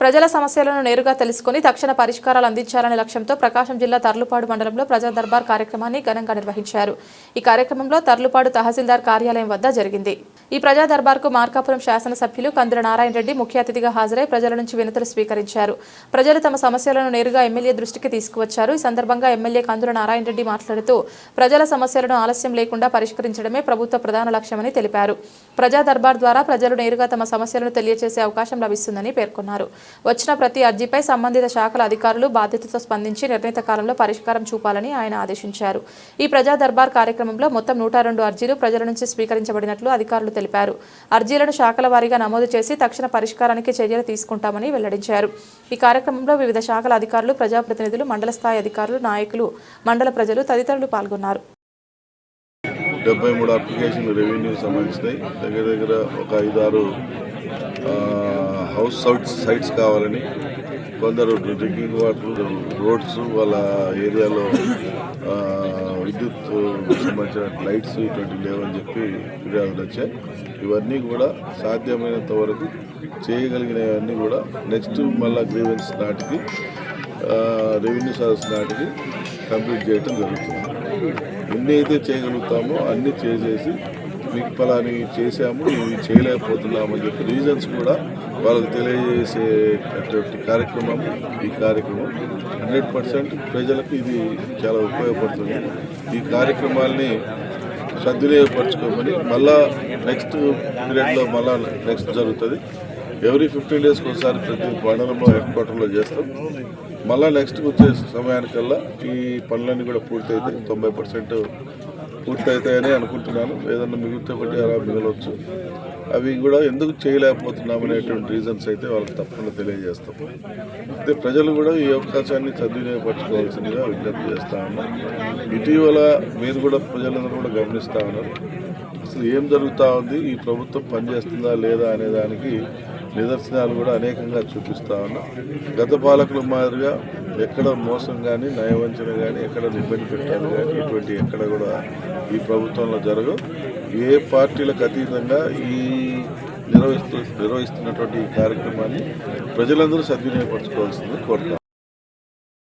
ప్రజల సమస్యలను నేరుగా తెలుసుకుని తక్షణ పరిష్కారాలు అందించాలనే లక్ష్యంతో ప్రకాశం జిల్లా తర్లుపాడు మండలంలో ప్రజా దర్బార్ కార్యక్రమాన్ని ఘనంగా నిర్వహించారు. ఈ కార్యక్రమంలో తర్లుపాడు తహసీల్దార్ కార్యాలయం వద్ద జరిగింది. ఈ ప్రజా దర్బార్కు మార్కాపురం శాసనసభ్యులు కందుల నారాయణ రెడ్డి ముఖ్య అతిథిగా హాజరై ప్రజల నుంచి వినతులు స్వీకరించారు. ప్రజలు తమ సమస్యలను నేరుగా ఎమ్మెల్యే దృష్టికి తీసుకువచ్చారు. ఈ సందర్భంగా ఎమ్మెల్యే కందుల నారాయణ రెడ్డి మాట్లాడుతూ ప్రజల సమస్యలను ఆలస్యం లేకుండా పరిష్కరించడమే ప్రభుత్వ ప్రధాన లక్ష్యమని తెలిపారు. ప్రజా దర్బార్ ద్వారా ప్రజలు నేరుగా తమ సమస్యలను తెలియజేసే అవకాశం లభిస్తుందని పేర్కొన్నారు. వచ్చిన ప్రతి అర్జీపై సంబంధిత శాఖల అధికారులు బాధ్యతతో స్పందించి నిర్ణీత కాలంలో పరిష్కారం చూపాలని ఆయన ఆదేశించారు. ఈ ప్రజా దర్బార్ కార్యక్రమంలో మొత్తం నూట రెండు అర్జీలు ప్రజల నుంచి స్వీకరించబడినట్లు అధికారులు తెలిపారు. అర్జీలను శాఖల వారీగా నమోదు చేసి తక్షణ పరిష్కారానికి చర్యలు తీసుకుంటామని వెల్లడించారు. ఈ కార్యక్రమంలో వివిధ శాఖల అధికారులు ప్రజాప్రతినిధులు మండల స్థాయి అధికారులు నాయకులు మండల ప్రజలు తదితరులు పాల్గొన్నారు. డెబ్బై మూడు అప్లికేషన్లు రెవెన్యూ సంబంధించినాయి. దగ్గర దగ్గర ఒక ఐదారు హౌస్ సైట్స్ కావాలని కొందరు డ్రింకింగ్ వాటర్ రోడ్స్ వాళ్ళ ఏరియాలో విద్యుత్ సంబంధించిన లైట్స్ ఇటువంటి లేవని చెప్పి ఫిర్యాదులు వచ్చాయి. ఇవన్నీ కూడా సాధ్యమైనంత వరకు చేయగలిగినవన్నీ కూడా నెక్స్ట్ మళ్ళా గ్రీవెన్స్ నాటికి రెవెన్యూ సర్వీస్ నాటికి కంప్లీట్ చేయడం జరుగుతుంది. ఎన్ని అయితే చేయగలుగుతామో అన్నీ చేసేసి మీకు ఫలాని చేసాము ఇవి చేయలేకపోతున్నాము అని చెప్పి రీజన్స్ కూడా వాళ్ళకి తెలియజేసేటటువంటి కార్యక్రమం ఈ కార్యక్రమం. హండ్రెడ్ పర్సెంట్ ప్రజలకు ఇది చాలా ఉపయోగపడుతుంది. ఈ కార్యక్రమాల్ని సద్వినియోగపరచుకోమని మళ్ళా నెక్స్ట్ పీరియడ్లో మళ్ళా నెక్స్ట్ జరుగుతుంది. ఎవ్రీ ఫిఫ్టీన్ డేస్కి ఒకసారి ప్రతి మండలంలో హెడ్ క్వార్టర్లో చేస్తాం. మళ్ళీ నెక్స్ట్కి వచ్చే సమయానికల్లా ఈ పనులన్నీ కూడా పూర్తయితే తొంభై పర్సెంట్ పూర్తవుతాయని అనుకుంటున్నాను. ఏదన్నా మిగిలితే ఒకటి అలా మిగలవచ్చు అవి కూడా ఎందుకు చేయలేకపోతున్నాం అనేటువంటి రీజన్స్ అయితే వాళ్ళకి తప్పకుండా తెలియజేస్తాం. అయితే ప్రజలు కూడా ఈ అవకాశాన్ని సద్వినియోగపరచుకోవాల్సిందిగా విజ్ఞప్తి చేస్తా ఉన్నాం. ఇటీవల మీరు కూడా ప్రజలందరూ కూడా గమనిస్తూ ఉన్నారు. అసలు ఏం జరుగుతూ ఉంది? ఈ ప్రభుత్వం పనిచేస్తుందా లేదా అనే దానికి నిదర్శనాలు కూడా అనేకంగా చూపిస్తా ఉన్నాం. గత పాలకుల మాదిరిగా ఎక్కడ మోసం కానీ నయవంచన కానీ ఎక్కడ నిబ్బంది పెట్టాలి కానీ ఇటువంటి ఎక్కడ కూడా ఈ ప్రభుత్వంలో జరగవు. ఏ పార్టీలకు అతీతంగా ఈ నిర్వహిస్తూ నిర్వహిస్తున్నటువంటి ఈ కార్యక్రమాన్ని ప్రజలందరూ సద్వినియోగపరచుకోవాల్సింది కోరుతాం